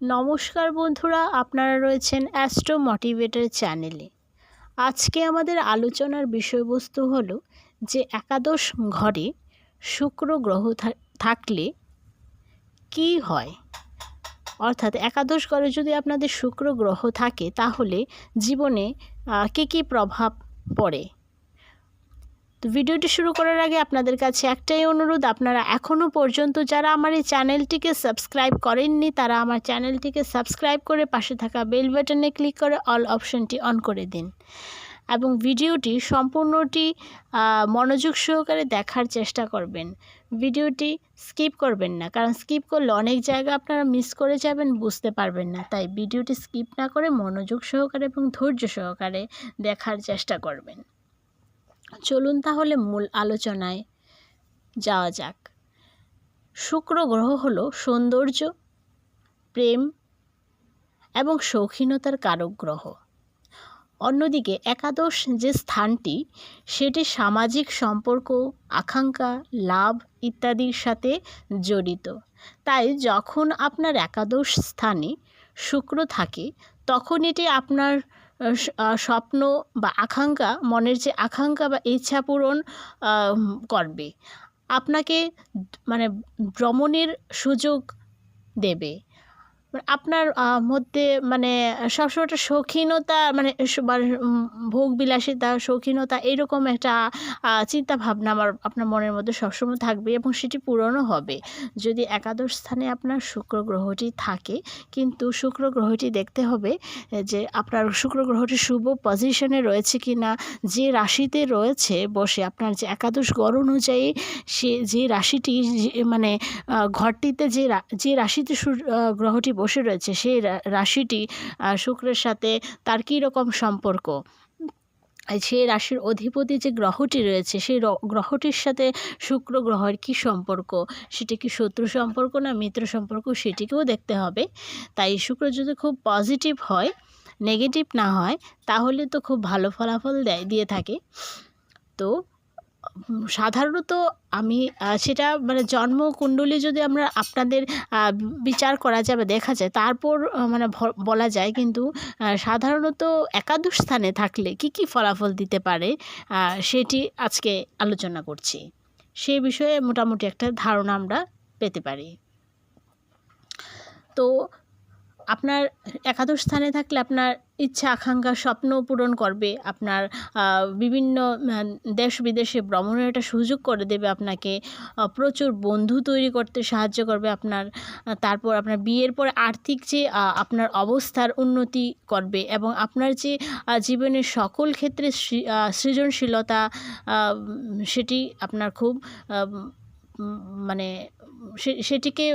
নমস্কার বন্ধুরা, আপনারা রয়েছেন অ্যাস্ট্রো মোটিভেটর চ্যানেলে আজকে আমাদের আলোচনার বিষয়বস্তু হলো যে একাদশ ঘরে শুক্র গ্রহ থাকলে কি হয়? অর্থাৎ একাদশ ঘরে যদি আপনাদের শুক্র গ্রহ থাকে, তাহলে জীবনে কী কী প্রভাব পড়ে? তো ভিডিওটি শুরু করার আগে আপনাদের কাছে একটাই অনুরোধ, আপনারা এখনও পর্যন্ত যারা আমার এই চ্যানেলটিকে সাবস্ক্রাইব করেননি, তারা আমার চ্যানেলটিকে সাবস্ক্রাইব করে পাশে থাকা বেল বাটনে ক্লিক করে অল অপশনটি অন করে দিন। এবং ভিডিওটি সম্পূর্ণটি মনোযোগ সহকারে দেখার চেষ্টা করবেন। ভিডিওটি স্কিপ করবেন না, কারণ স্কিপ করলে অনেক জায়গা আপনারা মিস করে যাবেন, বুঝতে পারবেন না। তাই ভিডিওটি স্কিপ না করে মনোযোগ সহকারে এবং ধৈর্য সহকারে দেখার চেষ্টা করবেন। চলুন তাহলে মূল আলোচনায় যাওয়া যাক। শুক্র গ্রহ হল সৌন্দর্য, প্রেম এবং শৌখিনতার কারক গ্রহ। অন্যদিকে একাদশ যে স্থানটি, সেটি সামাজিক সম্পর্ক, আকাঙ্ক্ষা, লাভ ইত্যাদির সাথে জড়িত। তাই যখন আপনার একাদশ স্থানে শুক্র থাকে, তখন এটি আপনার স্বপ্ন বা আকাঙ্ক্ষা, মনের যে আকাঙ্ক্ষা বা ইচ্ছা পূরণ করবে। আপনাকে মানে ভ্রমণের সুযোগ দেবে। আপনার মধ্যে মানে সবসময় একটা শৌখিনতা মানে মানে, ভোগ বিলাসিতা শৌখিনতা এরকম একটা চিন্তা ভাবনা আমার আপনার মনের মধ্যে সবসময় থাকবে এবং সেটি পূরণও হবে। যদি একাদশ স্থানে আপনার শুক্র গ্রহটি থাকে কিন্তু শুক্র গ্রহটি দেখতে হবে যে আপনার শুক্র গ্রহটি শুভ পজিশনে রয়েছে কি না যে রাশিতে রয়েছে বসে আপনার যে একাদশ গড় অনুযায়ী সে যে রাশিটি মানে ঘরটিতে যে যে রাশিতে গ্রহটি বসে রয়েছে সেই রাশিটি শুক্রের সাথে তার কী রকম সম্পর্ক? সেই রাশির অধিপতি যে গ্রহটি রয়েছে, সেই গ্রহটির সাথে শুক্র গ্রহের কী সম্পর্ক? সেটি কি শত্রু সম্পর্ক না মিত্র সম্পর্ক? সেটিকেও দেখতে হবে। তাই শুক্র যদি খুব পজিটিভ হয় নেগেটিভ না হয়, তাহলে তো খুব ভালো ফলাফল দেয়, দিয়ে থাকে। তো সাধারণত আমি সেটা মানে জন্মকুণ্ডলী যদি আমরা আপনাদের বিচার করা যাবে দেখা যায়, তারপর মানে বলা যায় কিন্তু সাধারণত একাদশ স্থানে থাকলে কি কি ফলাফল দিতে পারে সেটি আজকে আলোচনা করছি। সেই বিষয়ে মোটামুটি একটা ধারণা আমরা পেতে পারি। তো, আপনার একাদশ স্থানে থাকলে আপনার ইচ্ছা, আকাঙ্ক্ষা স্বপ্ন পূরণ করবে। আপনার বিভিন্ন দেশ বিদেশে ভ্রমণের একটা সুযোগ করে দেবে আপনাকে। প্রচুর বন্ধু তৈরি করতে সাহায্য করবে আপনার। তারপর আপনার বিয়ের পরে আর্থিক যে আপনার অবস্থার উন্নতি করবে এবং আপনার যে জীবনের সকল ক্ষেত্রে সৃজনশীলতা সেটি আপনার খুব মানে সেটিকে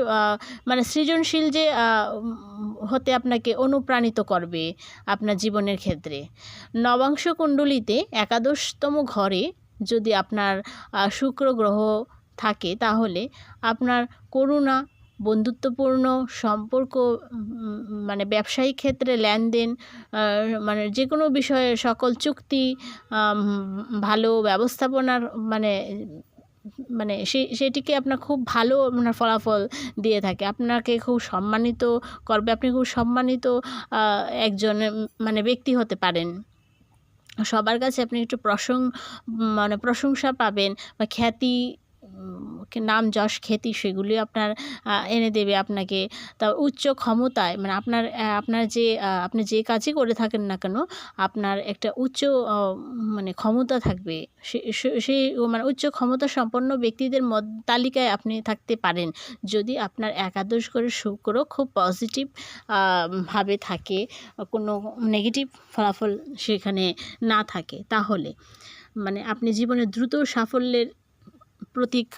মানে সৃজনশীল যে হতে আপনাকে অনুপ্রাণিত করবে আপনার জীবনের ক্ষেত্রে। নবাংশ কুণ্ডলিতে একাদশতম ঘরে যদি আপনার শুক্র গ্রহ থাকে, তাহলে আপনার করুণা, বন্ধুত্বপূর্ণ সম্পর্ক মানে ব্যবসায়িক ক্ষেত্রে লেনদেন মানে যে কোনো বিষয়ে সকল চুক্তি ভালো ব্যবস্থাপনার মানে মানে সে, সেটিকে আপনার খুব ভালো আপনার ফলাফল দিয়ে থাকে। আপনাকে খুব সম্মানিত করবে। আপনি খুব সম্মানিত একজন মানে ব্যক্তি হতে পারেন। সবার কাছে আপনি একটু প্রশং মানে প্রশংসা পাবেন বা খ্যাতি নাম, যশ, খ্যাতি সেগুলি আপনার এনে দেবে আপনাকে। তা উচ্চ ক্ষমতায় মানে আপনার আপনার যে আপনি যে কাজই করে থাকেন না কেন, আপনার একটা উচ্চ মানে ক্ষমতা থাকবে। সেই মানে উচ্চ ক্ষমতা সম্পন্ন ব্যক্তিদের মদ, তালিকায় আপনি থাকতে পারেন। যদি আপনার একাদশ করে শুক্র খুব পজিটিভ ভাবে থাকে, কোনো নেগেটিভ ফলাফল সেখানে না থাকে, তাহলে মানে আপনি জীবনে দ্রুত সাফল্যের প্রতীক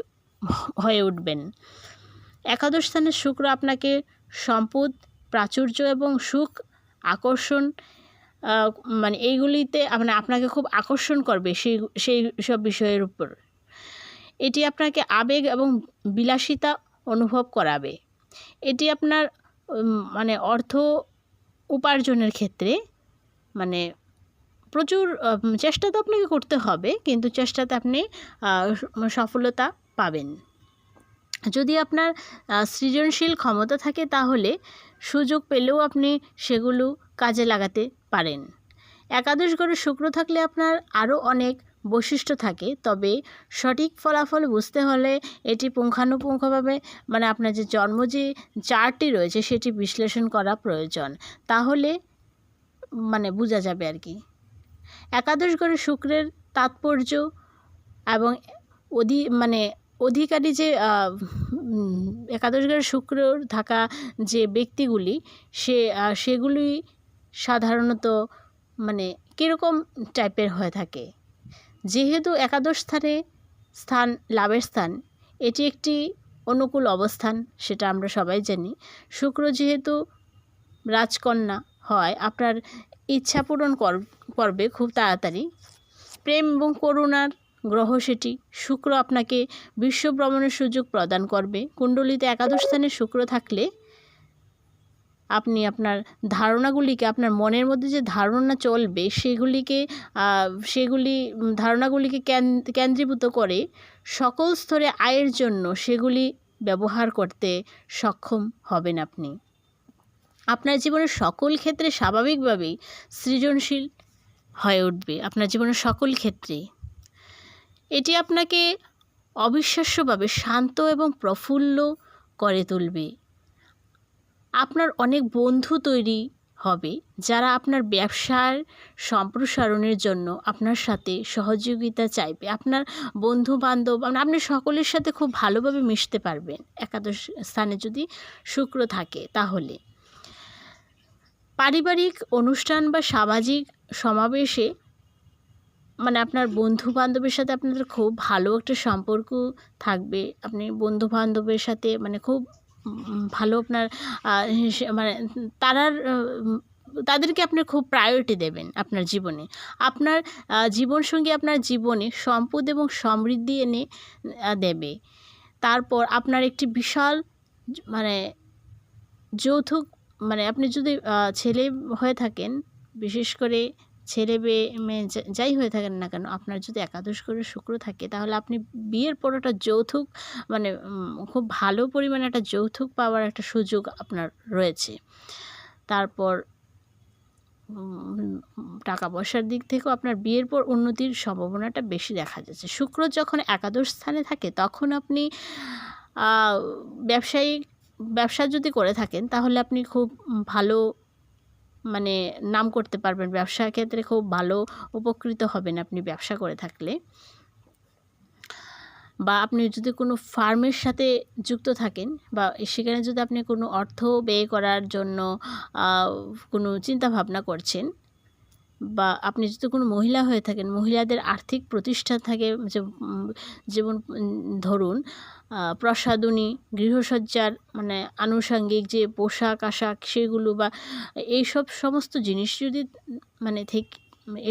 হয়ে উঠবেন। একাদশ স্থানের শুক্র আপনাকে সম্পদ, প্রাচুর্য এবং সুখ, আকর্ষণ মানে এইগুলিতে মানে আপনাকে খুব আকর্ষণ করবে সেই সেই সব বিষয়ের উপর। এটি আপনাকে আবেগ এবং বিলাসিতা অনুভব করাবে। এটি আপনার মানে অর্থ উপার্জনের ক্ষেত্রে মানে প্রচুর চেষ্টা তো আপনাকে করতে হবে, কিন্তু চেষ্টাতে আপনি সফলতা পাবেন। যদি আপনার সৃজনশীল ক্ষমতা থাকে তাহলে সুযোগ পেলেও আপনি সেগুলো কাজে লাগাতে পারেন। একাদশ ঘরে শুক্র থাকলে আপনার আরও অনেক বৈশিষ্ট্য থাকে, তবে সঠিক ফলাফল বুঝতে হলে এটি পুঙ্খানুপুঙ্খভাবে মানে আপনার যে জন্ম যে চার্টটি রয়েছে সেটি বিশ্লেষণ করা প্রয়োজন। তাহলে মানে বোঝা যাবে আর কি। একাদশ ঘরে শুক্রের তাৎপর্য এবং অধি মানে অধিকারী যে একাদশ ঘরে শুক্র থাকা যে ব্যক্তিগুলি, সে সেগুলি সাধারণত মানে কীরকম টাইপের হয়ে থাকে? যেহেতু একাদশ স্থানে স্থান, লাভের স্থান, এটি একটি অনুকূল অবস্থান, সেটা আমরা সবাই জানি। শুক্র যেহেতু রাজকন্যা হয়, আপনার ইচ্ছা পূরণ করবে খুব তাড়াতাড়ি। প্রেম এবং করুণার গ্রহ সেটি। শুক্র আপনাকে বিশ্ব ভ্রমণের সুযোগ প্রদান করবে। কুণ্ডলিতে একাদশ স্থানে শুক্র থাকলে আপনি আপনার ধারণাগুলিকে, আপনার মনের মধ্যে যে ধারণা চলবে, সেগুলিকে সেগুলি ধারণাগুলিকে কেন্দ্রীভূত করে সকল স্তরে আয়ের জন্য সেগুলি ব্যবহার করতে সক্ষম হবেন আপনি। আপনার জীবনের সকল ক্ষেত্রে স্বাভাবিকভাবেই সৃজনশীল হয়ে উঠবে, আপনার জীবনের সকল ক্ষেত্রে এটি আপনাকে অবিশ্বাস্যভাবে শান্ত এবং প্রফুল্ল করে তুলবে। আপনার অনেক বন্ধু তৈরি হবে যারা আপনার ব্যবসার সম্প্রসারণের জন্য আপনার সাথে সহযোগিতা চাইবে, আপনার বন্ধু বান্ধব আপনি সকলের সাথে খুব ভালোভাবে মিশতে পারবেন। একাদশ স্থানে যদি শুক্র থাকে তাহলে। পারিবারিক অনুষ্ঠান বা সামাজিক সমাবেশে মানে আপনার বন্ধু বান্ধবের সাথে আপনাদের খুব ভালো একটা সম্পর্ক থাকবে। আপনি বন্ধু বান্ধবের সাথে মানে খুব ভালো আপনার মানে তারার তাদেরকে আপনি খুব প্রায়োরিটি দেবেন আপনার জীবনে। আপনার জীবনসঙ্গী আপনার জীবনে সম্পদ এবং সমৃদ্ধি এনে দেবে। তারপর আপনার একটি বিশাল মানে যৌথ মানে আপনি যদি ছেলে হয়ে থাকেন, বিশেষ করে ছেলে মেয়ে যাই হয়ে থাকেন না কেন, আপনার যদি একাদশ করে শুক্র থাকে, তাহলে আপনি বিয়ের পর একটা যৌতুক মানে খুব ভালো পরিমাণে একটা যৌতুক পাওয়ার একটা সুযোগ আপনার রয়েছে। তারপর টাকা পয়সার দিক থেকেও আপনার বিয়ের পর উন্নতির সম্ভাবনাটা বেশি দেখা যাচ্ছে। শুক্র যখন একাদশ স্থানে থাকে, তখন আপনি ব্যবসায়িক ব্যবসা যদি করে থাকেন, তাহলে আপনি খুব ভালো মানে নাম করতে পারবেন। ব্যবসার ক্ষেত্রে খুব ভালো উপকৃত হবেন আপনি ব্যবসা করে থাকলে। বা আপনি যদি কোনো ফার্মের সাথে যুক্ত থাকেন বা সেখানে যদি আপনি কোনো অর্থ ব্যয় করার জন্য কোনো চিন্তা ভাবনা করছেন বা আপনি যদি কোনো মহিলা হয়ে থাকেন, মহিলাদের আর্থিক প্রতিষ্ঠান থাকে যেমন ধরুন প্রসাধনী গৃহসজ্জার মানে আনুষাঙ্গিক যে পোশাক, আশাক সেগুলো বা এইসব সমস্ত জিনিস যদি মানে থেকে,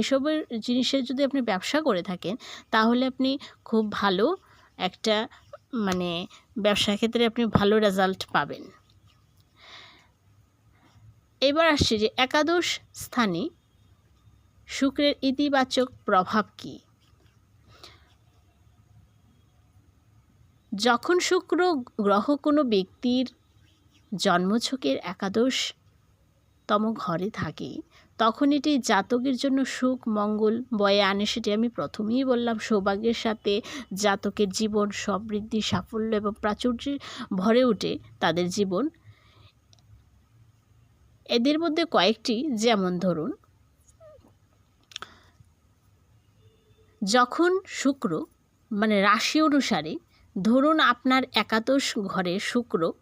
এসবের জিনিসের যদি আপনি ব্যবসা করে থাকেন, তাহলে আপনি খুব ভালো একটা মানে ব্যবসা ক্ষেত্রে আপনি ভালো রেজাল্ট পাবেন। এবার আসছে যে একাদশ স্থানে শুক্রের ইতিবাচক প্রভাব কী? যখন শুক্র গ্রহ কোনো ব্যক্তির জন্মছকের একাদশতম ঘরে থাকে, তখন এটি জাতকের জন্য সুখ, মঙ্গল বয়ে আনে সেটি আমি প্রথমেই বললাম। সৌভাগ্যের সাথে জাতকের জীবন সমৃদ্ধি, সাফল্য এবং প্রাচুর্যে ভরে ওঠে তাদের জীবন। এদের মধ্যে কয়েকটি, যেমন ধরুন যখন শুক্র মানে রাশি অনুসারে, ধরুন আপনার একাদশ ঘরে শুক্র,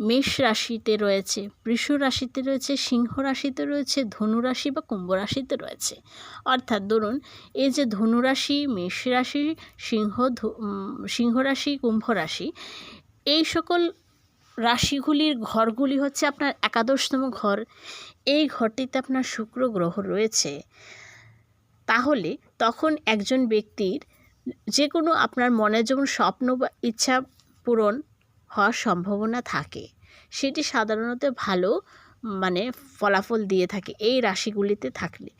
মেষ রাশিতে রয়েছে, বৃষ রাশিতে রয়েছে, সিংহ রাশিতে রয়েছে ধনুরাশি বা কুম্ভ রাশিতে রয়েছে। অর্থাৎ ধরুন, এই যে ধনুরাশি মেষ রাশি, সিংহ সিংহ রাশি, কুম্ভ রাশি, এই সকল রাশিগুলির ঘরগুলি হচ্ছে আপনার একাদশতম ঘর। এই ঘরটিতে আপনার শুক্র গ্রহ রয়েছে। তাহলে তখন একজন ব্যক্তির যে কোনো আপনার মনে যেমন স্বপ্ন বা ইচ্ছা পূরণ হওয়ার সম্ভাবনা থাকে, সেটি সাধারণত ভালো মানে ফলাফল দিয়ে থাকে এই রাশিগুলিতে থাকলে।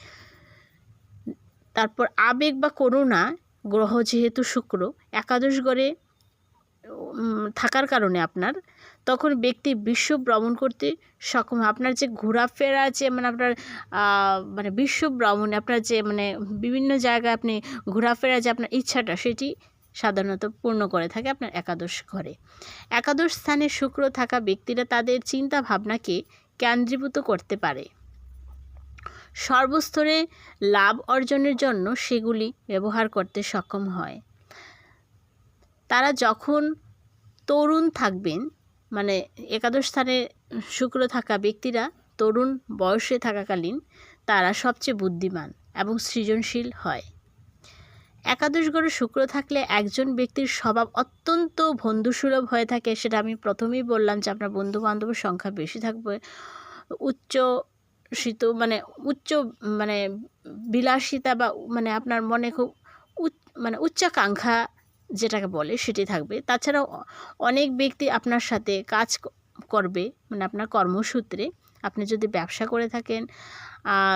তারপর আবেগ বা করুণা, গ্রহ যেহেতু শুক্র, একাদশ গড়ে থাকার কারণে আপনার তখন ব্যক্তি বিশ্ব ভ্রমণ করতে সক্ষম আপনার যে ঘোরাফেরা যে মানে আপনার মানে বিশ্ব ভ্রমণে আপনার যে মানে বিভিন্ন জায়গায় আপনি ঘোরাফেরা যে আপনার ইচ্ছাটা, সেটি সাধারণত পূর্ণ করে থাকে আপনার একাদশ ঘরে। একাদশ স্থানে শুক্র থাকা ব্যক্তিরা তাদের চিন্তা ভাবনাকে কেন্দ্রীভূত করতে পারে। সর্বস্তরে লাভ অর্জনের জন্য সেগুলি ব্যবহার করতে সক্ষম হয়। তারা যখন তরুণ থাকবেন মানে একাদশ স্থানে শুক্র থাকা ব্যক্তিরা তরুণ বয়সে থাকাকালীন তারা সবচেয়ে বুদ্ধিমান এবং সৃজনশীল হয়। একাদশ ঘরে শুক্র থাকলে একজন ব্যক্তির স্বভাব অত্যন্ত বন্ধুসুলভ হয়ে থাকে সেটা আমি প্রথমেই বললাম যে আপনার বন্ধু বান্ধবের সংখ্যা বেশি থাকবে। উচ্চ শীত মানে উচ্চ মানে বিলাসিতা বা মানে আপনার মনে খুব উচ্চ মানে উচ্চাকাঙ্ক্ষা যেটাকে বলে সেটি থাকবে। তাছাড়াও অনেক ব্যক্তি আপনার সাথে কাজ করবে মানে আপনার কর্মসূত্রে। আপনি যদি ব্যবসা করে থাকেন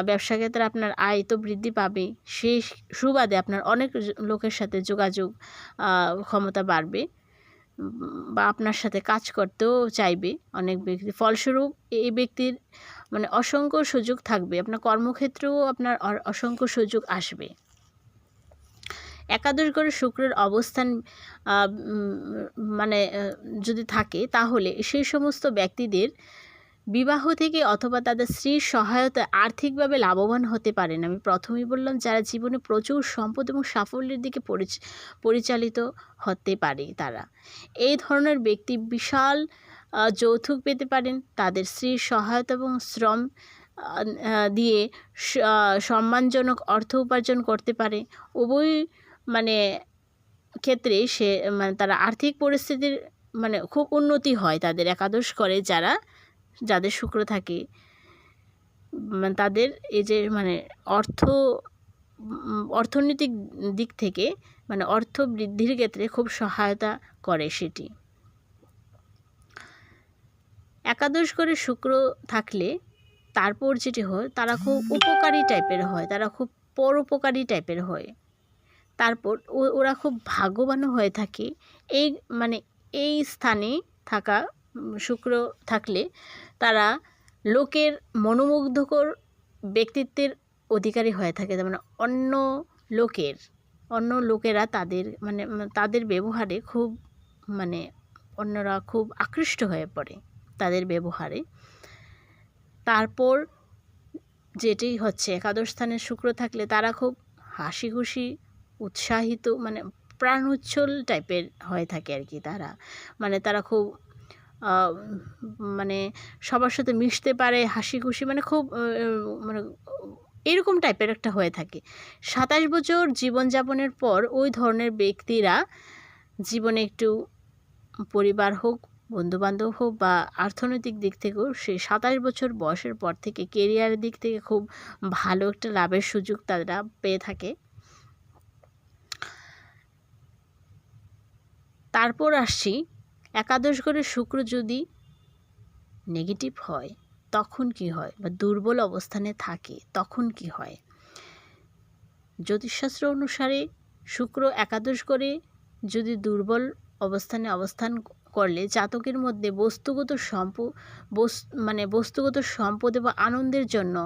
ব্যবসা ক্ষেত্রে আপনার আয় তো বৃদ্ধি পাবে সেই সুবাদে আপনার অনেক লোকের সাথে যোগাযোগ ক্ষমতা বাড়বে। বা আপনার সাথে কাজ করতেও চাইবে অনেক ব্যক্তি। ফলস্বরূপ এই ব্যক্তির মানে অসংখ্য সুযোগ থাকবে। আপনার কর্মক্ষেত্রেও আপনার অসংখ্য সুযোগ আসবে। একাদশ ঘরে শুক্রের অবস্থান মানে যদি থাকে, তাহলে সেই সমস্ত ব্যক্তিদের বিবাহ থেকে অথবা তাদের স্ত্রীর সহায়তায় আর্থিকভাবে লাভবান হতে পারেন আমি প্রথমেই বললাম, যারা জীবনে প্রচুর সম্পদ এবং সাফল্যের দিকে পরিচ- পরিচালিত হতে পারে তারা। এই ধরনের ব্যক্তি বিশাল যৌতুক পেতে পারেন, তাদের স্ত্রীর সহায়তা এবং শ্রম দিয়ে সম্মানজনক অর্থ উপার্জন করতে পারে। উভয় মানে ক্ষেত্রে সে মানে তারা আর্থিক পরিস্থিতির মানে খুব উন্নতি হয় তাদের একাদশ করে যারা, যাদের শুক্র থাকে। মানে তাদের এই যে মানে অর্থ, অর্থনৈতিক দিক থেকে মানে অর্থ বৃদ্ধির ক্ষেত্রে খুব সহায়তা করে সেটি। একাদশ করে শুক্র থাকলে তারপর যেটি হয়, তারা খুব উপকারী টাইপের হয়, তারা খুব পরোপকারী টাইপের হয়। তারপর ওরা খুব ভাগ্যবানও হয়ে থাকে। এই মানে এই স্থানে থাকা শুক্র থাকলে তারা লোকের মনোমুগ্ধকর ব্যক্তিত্বের অধিকারী হয়ে থাকে। তার মানে অন্য লোকের, অন্য লোকেরা তাদের মানে তাদের ব্যবহারে খুব মানে অন্যরা খুব আকৃষ্ট হয়ে পড়ে তাদের ব্যবহারে। তারপর যেটি হচ্ছে একাদশ স্থানে শুক্র থাকলে তারা খুব হাসি খুশি উৎসাহিত মানে প্রাণ উচ্ছল টাইপের হয়ে থাকে আর কি তারা। মানে তারা খুব মানে সবার সাথে মিশতে পারে হাসি খুশি মানে খুব মানে এরকম টাইপের একটা হয়ে থাকে। সাতাশ বছর জীবনযাপনের পর ওই ধরনের ব্যক্তিরা জীবনে একটু পরিবার হোক, বন্ধুবান্ধব হোক বা অর্থনৈতিক দিক থেকেও সেই সাতাশ বছর বয়সের পর থেকে কেরিয়ারের দিক থেকে খুব ভালো একটা লাভের সুযোগ তারা পেয়ে থাকে। তারপর আসছি একাদশ ঘরে শুক্র যদি নেগেটিভ হয়, তখন কি হয়? বা দুর্বল অবস্থানে থাকে, তখন কি হয়? জ্যোতিষশাস্ত্র অনুসারে শুক্র একাদশ করে যদি দুর্বল অবস্থানে অবস্থান করলে, জাতকের মধ্যে বস্তুগত সম্প মানে বস্তুগত সম্পদ এবং আনন্দের জন্য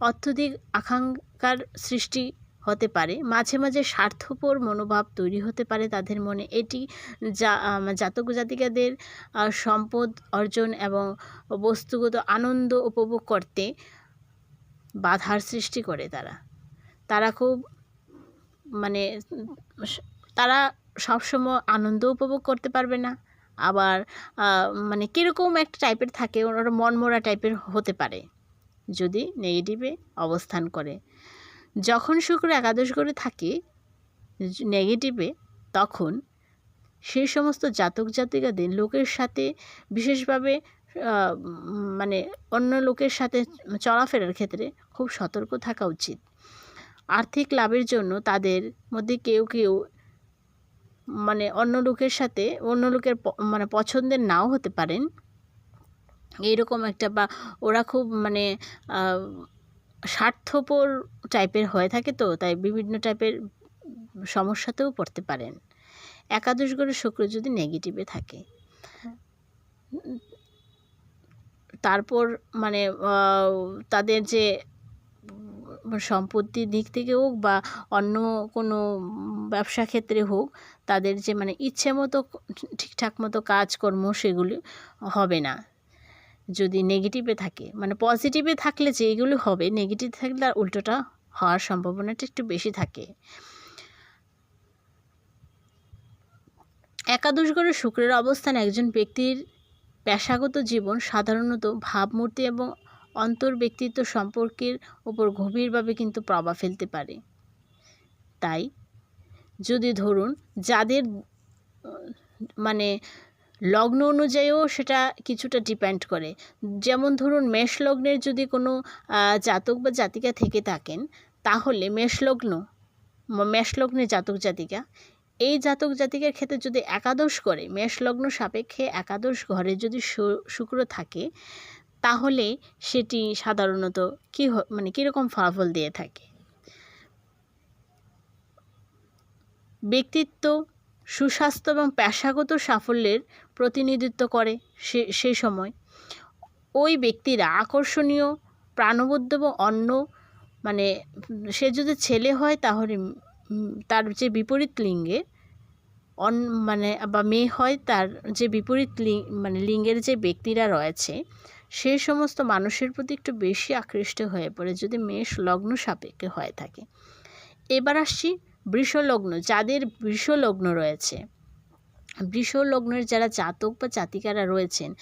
অত্যধিক আকাঙ্ক্ষার সৃষ্টি হতে পারে। মাঝে মাঝে স্বার্থপর মনোভাব তৈরি হতে পারে তাদের মনে। এটি যা জাতক জাতিকাদের সম্পদ অর্জন এবং বস্তুগত আনন্দ উপভোগ করতে বাধার সৃষ্টি করে তারা। তারা খুব মানে তারা সবসময় আনন্দ উপভোগ করতে পারবে না। আবার মানে কীরকম একটা টাইপের থাকে ওনারা মনমরা টাইপের হতে পারে। যদি নেগেটিভে অবস্থান করে। যখন শুক্র একাদশ করে থাকে নেগেটিভে তখন সেই সমস্ত জাতক জাতিকাদের লোকের সাথে বিশেষভাবে মানে অন্য লোকের সাথে চলাফেরার ক্ষেত্রে খুব সতর্ক থাকা উচিত। আর্থিক লাভের জন্য তাদের মধ্যে কেউ কেউ মানে অন্য লোকের সাথে, অন্য লোকের মানে পছন্দের নাও হতে পারেন। এইরকম একটা বা, ওরা খুব মানে স্বার্থপর টাইপের হয়ে থাকে তো, তাই বিভিন্ন টাইপের সমস্যাতেও পড়তে পারেন। একাদশ ঘরে শুক্র যদি নেগেটিভে থাকে। তারপর মানে তাদের যে সম্পত্তির দিক থেকে হোক বা অন্য কোনো ব্যবসা ক্ষেত্রে হোক, তাদের যে মানে ইচ্ছে মতো ঠিকঠাক মতো কাজকর্ম সেগুলি হবে না। যদি নেগেটিভে থাকে মানে পজিটিভে থাকলে যে এগুলো হবে নেগেটিভ থাকলে আর উল্টোটা হওয়ার সম্ভাবনাটা একটু বেশি থাকে। একাদশ ঘরে শুক্রের অবস্থান একজন ব্যক্তির পেশাগত জীবন, সাধারণত ভাবমূর্তি এবং অন্তর ব্যক্তিত্ব সম্পর্কের উপর গভীরভাবে কিন্তু প্রভাব ফেলতে পারে। তাই যদি ধরুন, যাদের মানে লগ্ন অনুযায়ীও সেটা কিছুটা ডিপেন্ড করে। যেমন ধরুন, মেষ লগ্নের যদি কোনো জাতক বা জাতিকা থেকে থাকেন, তাহলে মেষ লগ্ন মেষ লগ্নের জাতক জাতিকা, এই জাতক জাতিকার ক্ষেত্রে যদি একাদশ করে, মেষ লগ্ন সাপেক্ষে একাদশ ঘরে যদি শুক্র থাকে, তাহলে সেটি সাধারণত কী মানে কীরকম ফলাফল দিয়ে থাকে? ব্যক্তিত্ব সুস্বাস্থ্য এবং পেশাগত সাফল্যের প্রতিনিধিত্ব করে সে, সেই সময়। ওই ব্যক্তিরা আকর্ষণীয় প্রাণবদ্ধ এবং অন্য মানে সে যদি ছেলে হয় তাহলে তার যে বিপরীত লিঙ্গে অন মানে বা মেয়ে হয় তার যে বিপরীত মানে লিঙ্গের যে ব্যক্তিরা রয়েছে সেই সমস্ত মানুষের প্রতি একটু বেশি আকৃষ্ট হয়ে পড়ে যদি মেষ লগ্ন সাপেক্ষে হয়ে থাকে। এবার আসছি বৃষ লগ্ন যাদের বৃষলগ্ন রয়েছে। বৃষলগ্নের যারা জাতক বা জাতিকারা রয়েছেন,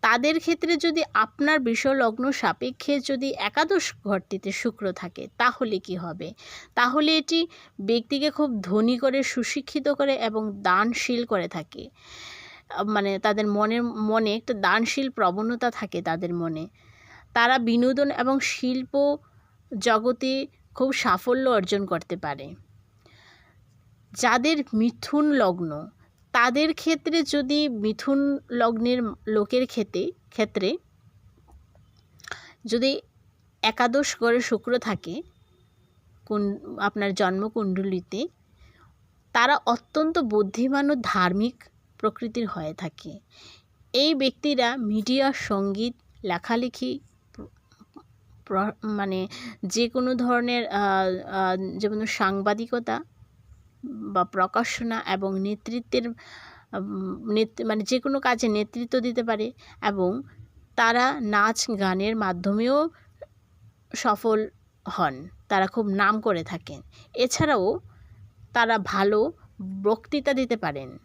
তাদের ক্ষেত্রে যদি আপনার বৃষ লগ্ন সাপেক্ষে যদি একাদশ ঘরটিতে শুক্র থাকে, তাহলে কি হবে? তাহলে এটি ব্যক্তিকে খুব ধনী করে, সুশিক্ষিত করে এবং দানশীল করে থাকে। মানে তাদের মনের, মনে একটা দানশীল প্রবণতা থাকে তাদের মনে। তারা বিনোদন এবং শিল্প জগতে খুব সাফল্য অর্জন করতে পারে। যাদের মিথুন লগ্ন, তাদের ক্ষেত্রে যদি মিথুন লগ্নের লোকের ক্ষেত্রে ক্ষেত্রে যদি একাদশ করে শুক্র থাকে, কোন, আপনার জন্মকুণ্ডলিতে, তারা অত্যন্ত বুদ্ধিমান ও ধার্মিক প্রকৃতির হয়ে থাকে। এই ব্যক্তিরা মিডিয়া, সংগীত, লেখালেখি মানে যে কোনো ধরনের যেমন সাংবাদিকতা বা প্রকাশনা এবং নেতৃত্বের মানে যে কোনো কাজে নেতৃত্ব দিতে পারে এবং তারা নাচ গানের মাধ্যমেও সফল হন, তারা খুব নাম করে থাকেন। এছাড়াও তারা ভালো বক্তৃতা দিতে পারেন।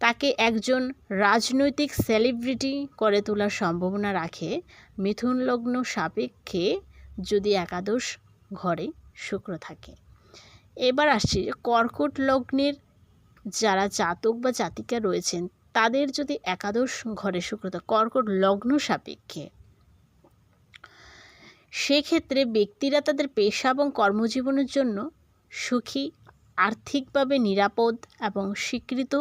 তাকে একজন রাজনৈতিক সেলিব্রিটি করে তোলার সম্ভাবনা রাখে। মিথুন লগ্ন সাপেক্ষে যদি একাদশ ঘরে শুক্র থাকে। এবার আসছি যে কর্কট লগ্নের যারা জাতক বা জাতিকা রয়েছেন, তাদের যদি একাদশ ঘরে শুক্র থাকে কর্কট লগ্ন সাপেক্ষে। সেক্ষেত্রে ব্যক্তিরা তাদের পেশা এবং কর্মজীবনের জন্য সুখী, আর্থিকভাবে নিরাপদ এবং স্বীকৃত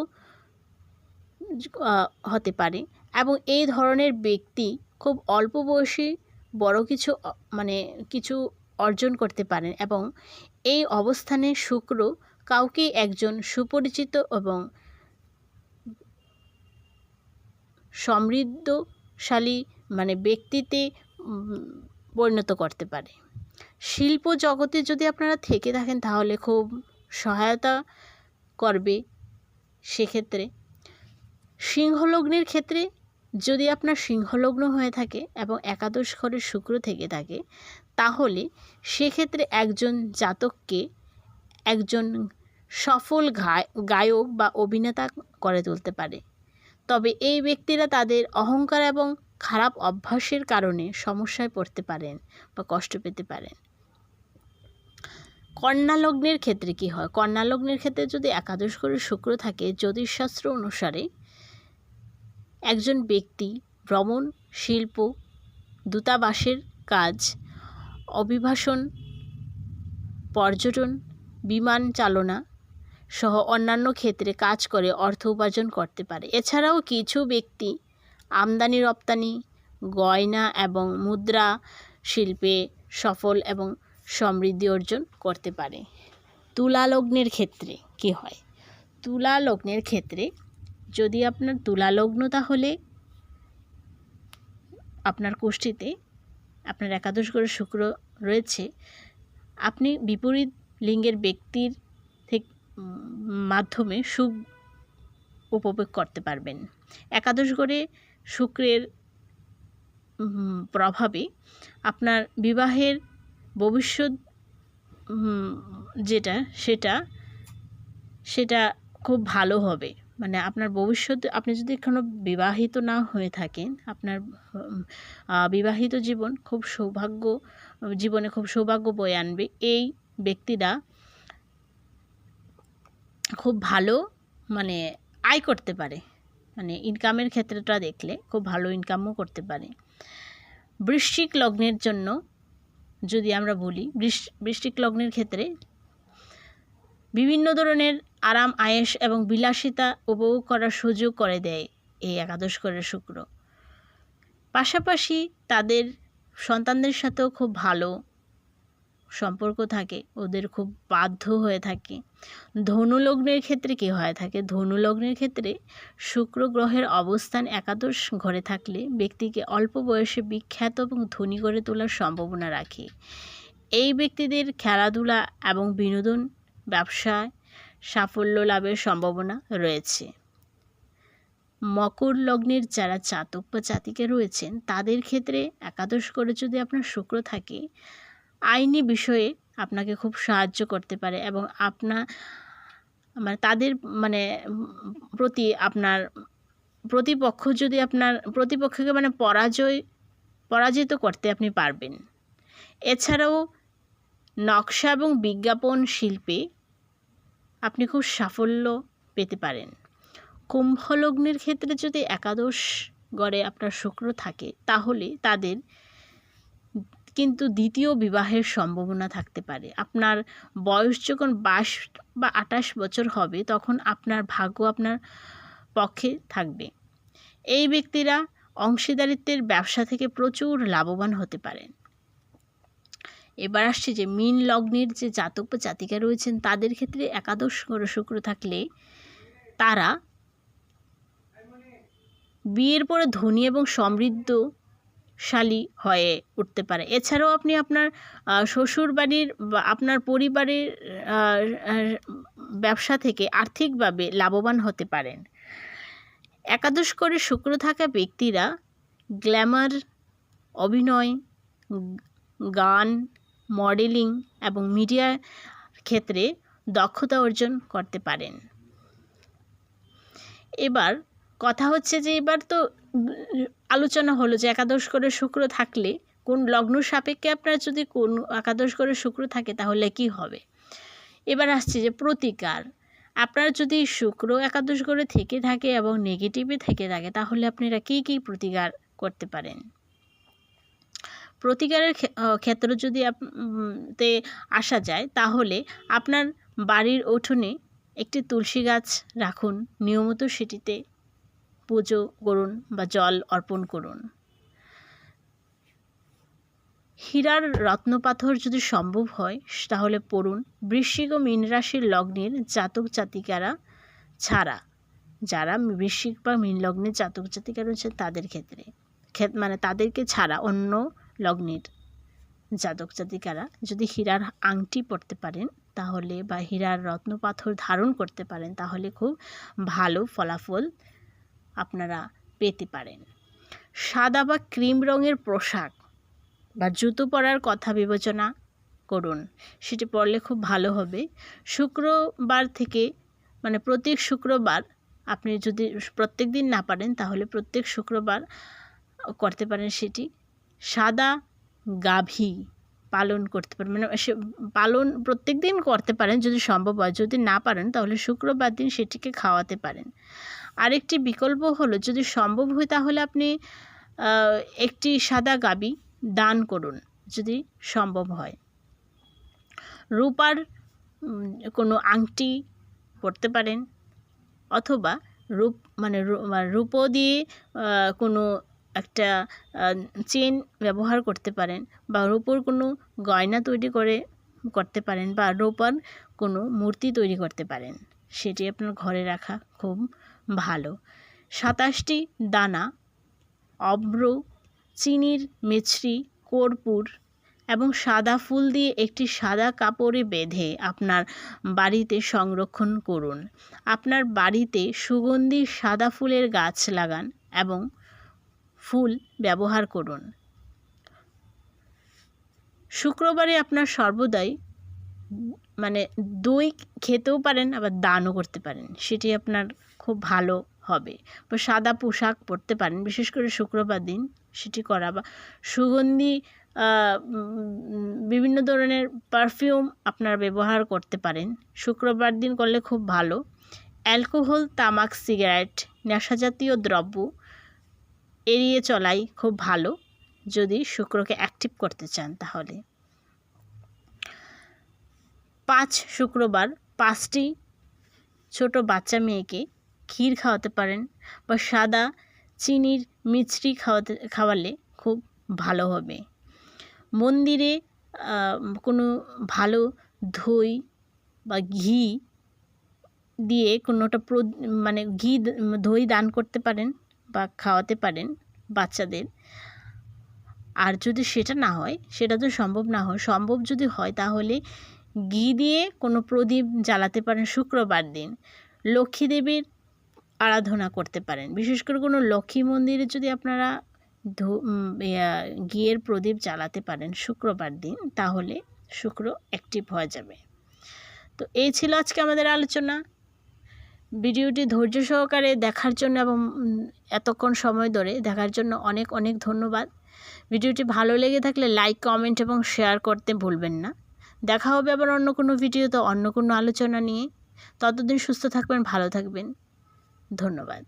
হতে পারে এবং এই ধরনের ব্যক্তি খুব অল্প বয়সী বড় কিছু মানে কিছু অর্জন করতে পারেন এবং এই অবস্থানে শুক্র কাউকে একজন সুপরিচিত এবং সমৃদ্ধশালী মানে ব্যক্তিতে পরিণত করতে পারে। শিল্প জগতে যদি আপনারা থেকে থাকেন তাহলে খুব সহায়তা করবে সেক্ষেত্রে। সিংহলগ্নের ক্ষেত্রে যদি আপনার সিংহলগ্ন হয়ে থাকে এবং একাদশ ঘরে শুক্র থেকে থাকে তাহলে সেক্ষেত্রে একজন জাতককে একজন সফল গায়ক বা অভিনেতা করে তুলতে পারে। তবে এই ব্যক্তিরা তাদের অহংকার এবং খারাপ অভ্যাসের কারণে সমস্যায় পড়তে পারেন বা কষ্ট পেতে পারেন। কন্যা লগ্নের ক্ষেত্রে কি হয়? কন্যা লগ্নের ক্ষেত্রে যদি একাদশ করে শুক্র থাকে, জ্যোতিষশাস্ত্র অনুসারে একজন ব্যক্তি ভ্রমণ, শিল্প, দূতাবাসের কাজ অভিবাসন, পর্যটন, বিমান চালনা সহ অন্যান্য ক্ষেত্রে কাজ করে, অর্থ উপার্জন করতে পারে। এছাড়াও কিছু ব্যক্তি আমদানি, রপ্তানি, গয়না এবং মুদ্রা শিল্পে সফল এবং সমৃদ্ধি অর্জন করতে পারে। তুলা লগ্নের ক্ষেত্রে কি হয়? তুলা লগ্নের ক্ষেত্রে যদি আপনার তুলা লগ্ন তাহলে আপনার কোষ্ঠীতে আপনার একাদশ ঘরে শুক্র রয়েছে, আপনি বিপরীত লিঙ্গের ব্যক্তির থেকে মাধ্যমে সুখ উপভোগ করতে পারবেন। একাদশ ঘরে শুক্রের প্রভাবে আপনার বিবাহের ভবিষ্যৎ যেটা, সেটা সেটা খুব ভালো হবে। মানে আপনার ভবিষ্যৎ, আপনি যদি এখনও বিবাহিত না হয়ে থাকেন, আপনার বিবাহিত জীবন খুব সৌভাগ্য, জীবনে খুব সৌভাগ্য বয়ে আনবে। এই ব্যক্তিরা খুব ভালো মানে আয় করতে পারে। মানে ইনকামের ক্ষেত্রটা দেখলে খুব ভালো ইনকামও করতে পারে। বৃশ্চিক লগ্নের জন্য যদি আমরা বলি বৃশ্চিক লগ্নের ক্ষেত্রে বিভিন্ন ধরনের আরাম আয়েস এবং বিলাসিতা উপভোগ করার সুযোগ করে দেয় এই একাদশ করে শুক্র। পাশাপাশি তাদের সন্তানদের সাথেও খুব ভালো সম্পর্ক থাকে, ওদের খুব বাধ্য হয়ে থাকে। ধনুলগ্নের ক্ষেত্রে কী হয়ে থাকে? ধনুলগ্নের ক্ষেত্রে শুক্র গ্রহের অবস্থান একাদশ ঘরে থাকলে ব্যক্তিকে অল্প বয়সে বিখ্যাত এবং ধনী করে তোলার সম্ভাবনা রাখে। এই ব্যক্তিদের খেলাধুলা এবং বিনোদন ব্যবসায় সাফল্য লাভের সম্ভাবনা রয়েছে। মকর লগ্নের যারা জাতক বা জাতিকা রয়েছেন, তাদের ক্ষেত্রে একাদশ করে যদি আপনার শুক্র থাকে, আইনি বিষয়ে আপনাকে খুব সাহায্য করতে পারে এবং আপনার মানে তাদের মানে প্রতি আপনার প্রতিপক্ষ যদি আপনার, প্রতিপক্ষকে মানে পরাজয়, পরাজিত করতে আপনি পারবেন। এছাড়াও নকশা এবং বিজ্ঞাপন শিল্পে আপনি খুব সাফল্য পেতে পারেন। কুম্ভ লগ্নের ক্ষেত্রে যদি একাদশ গড়ে আপনার শুক্র থাকে, তাহলে তাদের কিন্তু দ্বিতীয় বিবাহের সম্ভাবনা থাকতে পারে। আপনার বয়স যখন বাইশ বা আঠাশ বছর হবে, তখন আপনার ভাগ্য আপনার পক্ষে থাকবে। এই ব্যক্তিরা অংশীদারিত্বের ব্যবসা থেকে প্রচুর লাভবান হতে পারেন। এবার আসছে যে মিন লগ্নের যে জাতক বা জাতিকা রয়েছেন তাদের ক্ষেত্রে একাদশ করে শুক্র থাকলে তারা বিয়ের পরে ধনী এবং সমৃদ্ধশালী হয়ে উঠতে পারে। এছাড়াও আপনি আপনার আহ, শ্বশুর বাড়ির বা আপনার পরিবারের ব্যবসা থেকে আর্থিকভাবে লাভবান হতে পারেন। একাদশ করে শুক্র থাকা ব্যক্তিরা গ্ল্যামার অভিনয় গান মডেলিং এবং মিডিয়া ক্ষেত্রে দক্ষতা অর্জন করতে পারেন। এবার কথা হচ্ছে যে এবার তো আলোচনা হলো যে একাদশ করে শুক্র থাকলে কোন লগ্ন সাপেক্ষে আপনার যদি কোন একাদশ করে শুক্র থাকে তাহলে কি হবে? এবার আসছে যে প্রতিকার। আপনার যদি শুক্র একাদশ করে থেকে থাকে এবং নেগেটিভে থেকে থাকে তাহলে আপনারা কী কী প্রতিকার করতে পারেন? প্রতিকারের ক্ষে- ক্ষেত্র যদি তে আসা যায়, তাহলে আপনার বাড়ির উঠোনে একটি তুলসী গাছ রাখুন। নিয়মিত সেটিতে পুজো করুন বা জল অর্পণ করুন। হীরার রত্নপাথর যদি সম্ভব হয়, তাহলে পড়ুন। বৃশ্চিক ও মীন রাশির লগ্নের জাতক জাতিকারা ছাড়া, যারা বৃশ্চিক বা মীন লগ্নের জাতক জাতিকা রয়েছে তাদের ক্ষেত্রে। ক্ষেত মানে তাদেরকে ছাড়া অন্য লগ্নের জাতক জাতিকারা যদি হীরার আংটি পরতে পারেন তাহলে বা হীরার রত্ন পাথর ধারণ করতে পারেন তাহলে খুব ভালো ফলাফল আপনারা পেতে পারেন। সাদা বা ক্রিম রঙের পোশাক বা জুতো পরার কথা বিবেচনা করুন, সেটি পরলে খুব ভালো হবে। শুক্রবার থেকে মানে প্রত্যেক শুক্রবার আপনি যদি প্রত্যেক দিন না পারেন তাহলে প্রত্যেক শুক্রবার করতে পারেন সেটি। সাদা গাভী পালন করতে পারেন। মানে সে পালন প্রত্যেক দিন করতে পারেন যদি সম্ভব হয়। যদি না পারেন তাহলে শুক্রবার দিন সেটিকে খাওয়াতে পারেন। আরেকটি বিকল্প হলো যদি সম্ভব হয় তাহলে আপনি একটি সাদা গাবি দান করুন যদি সম্ভব হয়। রূপার কোনো আংটি পরতে পারেন। অথবা রূপ মানে মানে রূপো দিয়ে কোনো একটা চেন ব্যবহার করতে পারেন বা রূপোর কোনো গয়না তৈরি করে করতে পারেন বা রূপার কোনো মূর্তি তৈরি করতে পারেন। সেটি আপনার ঘরে রাখা খুব ভালো। সাতাশটি দানা অব্র চিনির মিছরি, কর্পূর এবং সাদা ফুল দিয়ে একটি সাদা কাপড়ে বেঁধে আপনার বাড়িতে সংরক্ষণ করুন। আপনার বাড়িতে সুগন্ধি সাদা ফুলের গাছ লাগান এবং ফুল ব্যবহার করুন। শুক্রবারে আপনার সর্বদাই মানে দই খেতেও পারেন, আবার দানও করতে পারেন। সেটি আপনার খুব ভালো হবে। বা সাদা পোশাক পরতে পারেন। বিশেষ করে শুক্রবার দিন সেটি করা বা সুগন্ধি বিভিন্ন ধরনের পারফিউম আপনার ব্যবহার করতে পারেন। শুক্রবার দিন করলে খুব ভালো। অ্যালকোহল, তামাক, সিগারেট, নেশাজাতীয় দ্রব্য এড়িয়ে চলাই খুব ভালো যদি শুক্রকে অ্যাক্টিভ করতে চান তাহলে। পাঁচ শুক্রবার পাঁচটি ছোট বাচ্চা মেয়েকে ক্ষীর খাওয়াতে পারেন বা সাদা চিনির মিছরি খাওয়াতে, খাওয়ালে খুব ভালো হবে। মন্দিরে কোনো ভালো দই বা ঘি দিয়ে কোনোটা মানে ঘি দই দান করতে পারেন। বা খাওয়াতে পারেন বাচ্চাদের। আর যদি সেটা না হয়, সেটা তো সম্ভব না হয়, সম্ভব যদি হয় তাহলে ঘি দিয়ে কোনো প্রদীপ জ্বালাতে পারেন শুক্রবার দিন। লক্ষ্মী দেবীর আরাধনা করতে পারেন। বিশেষ করে কোনো লক্ষ্মী মন্দিরে যদি আপনারা ঘিয়ের প্রদীপ জ্বালাতে পারেন শুক্রবার দিন, তাহলে শুক্র অ্যাক্টিভ হয়ে যাবে। তো এই ছিল আজকে আমাদের আলোচনা। ভিডিওটি ধৈর্য সহকারে দেখার জন্য এবং এতক্ষণ সময় ধরে দেখার জন্য অনেক অনেক ধন্যবাদ। ভিডিওটি ভালো লেগে থাকলে লাইক, কমেন্ট এবং শেয়ার করতে ভুলবেন না। দেখা হবে আবার অন্য কোনো ভিডিওতে অন্য কোনো আলোচনা নিয়ে। ততদিন সুস্থ থাকবেন, ভালো থাকবেন। ধন্যবাদ।